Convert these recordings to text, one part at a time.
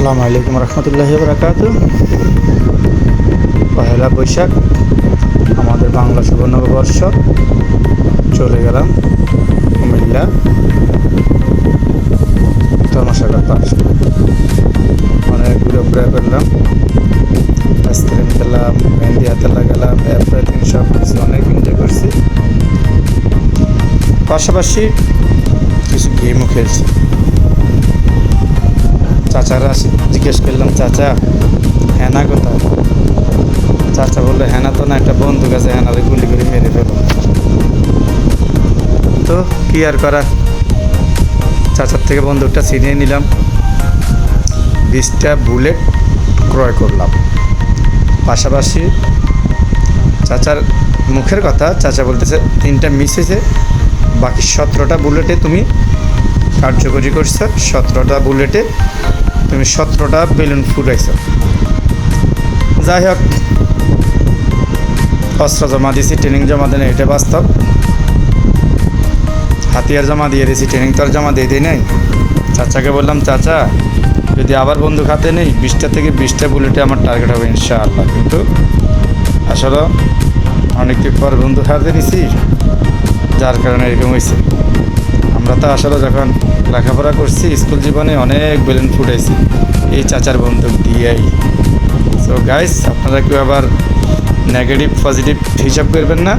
আসসালামু আলাইকুম রহমতুল্লাহি বরকাত। পহেলা বৈশাখ, আমাদের বাংলা শুভ চলে গেলাম কুমিল্লা তমাশাঘাট পার্ক অনেক ঘুরে করলাম আইসক্রিম খেলাম মেহেন্দি হাতে লাগালাম এভরিথিং সব কিছু অনেক এনজয় করছি। পাশাপাশি কিছু গেমও খেলছি। চাচারা জিজ্ঞেস করলাম, চাচা, হেনা কোথায়? চাচা বলল, হেনা তো না, একটা বন্দুক আছে হেনারে গুলি করে মেরে ফেলো তো কি আর করা চাচার থেকে বন্দুকটা ছিনিয়ে নিলাম। বিশটা বুলেট ক্রয় করলাম। পাশাপাশি চাচার মুখের কথা, চাচা বলতেছে, তিনটা হয়েছে, বাকি সতেরোটা বুলেটে তুমি কার্যকরী করছ, সতেরোটা বুলেটে তুমি সতেরোটা বেলুন ফুটাইছো যাই হোক, অস্ত্র জমা দিয়েছি ট্রেনিং জমা দেন এটা বাস্তব। হাতিয়ার জমা দিয়ে দিয়েছি ট্রেনিং তো আর জমা দিয়ে দিই নাই। চাচাকে বললাম, চাচা, যদি আবার বন্দুক হাতে নেই, বিশটা থেকে বিশটা বুলেটে আমার টার্গেট হবে ইনশাআল্লাহ। কিন্তু আসলে অনেকদিন পর বন্ধু হাতে দিছি যার কারণে এরকম হয়েছে। তো আসলে যখন লেখাপড়া করছি, স্কুল জীবনে অনেক বেলুন ফুটাইছি। এই চাচার বন্দুক দিয়েই। সো গাইস আপনারা কেউ আবার নেগেটিভ পজিটিভ হিসাব করবেন না।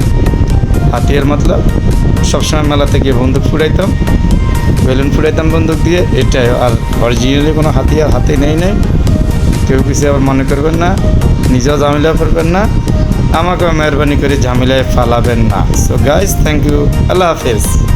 হাতিয়ার মতলব, সবসময় মেলাতে গিয়ে বন্দুক ফুটাইতাম। বেলুন ফুটাইতাম বন্দুক দিয়ে, এটাই। আর অরিজিনালি কোনো হাতিয়ার হাতে নেই নেই। কেউ কিছু আবার মনে করবেন না, নিজেও ঝামেলা করবেন না। আমাকেও মেহরবানি করে ঝামেলায় ফালাবেন না। সো গাইস থ্যাংক ইউ আল্লাহ হাফেজ।